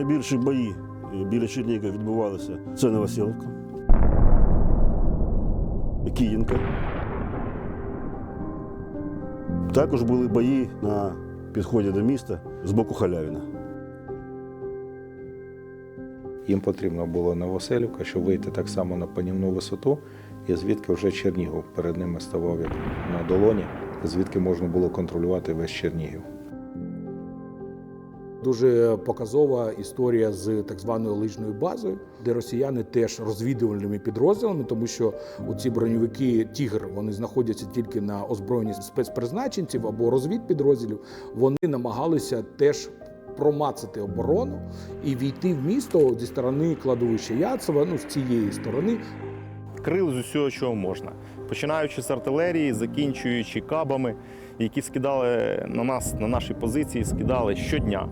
Найбільші бої е, біля Чернігова відбувалися. Це Новоселівка, Київка. Також були бої на підході до міста з боку Халявіна. Їм потрібно було Новоселівка, щоб вийти так само на панівну висоту, і звідки вже Чернігів перед ними ставав як на долоні, звідки можна було контролювати весь Чернігів. Дуже показова історія з так званою лижною базою, де росіяни теж розвідувальними підрозділами, тому що ці броньовики Тігр вони знаходяться тільки на озброєнні спецпризначенців або розвідпідрозділів. Вони намагалися теж промацати оборону і війти в місто зі сторони кладовища Яцева, ну з цієї сторони, крили з усього, чого можна, починаючи з артилерії, закінчуючи кабами, які скидали на нас, на наші позиції, скидали щодня.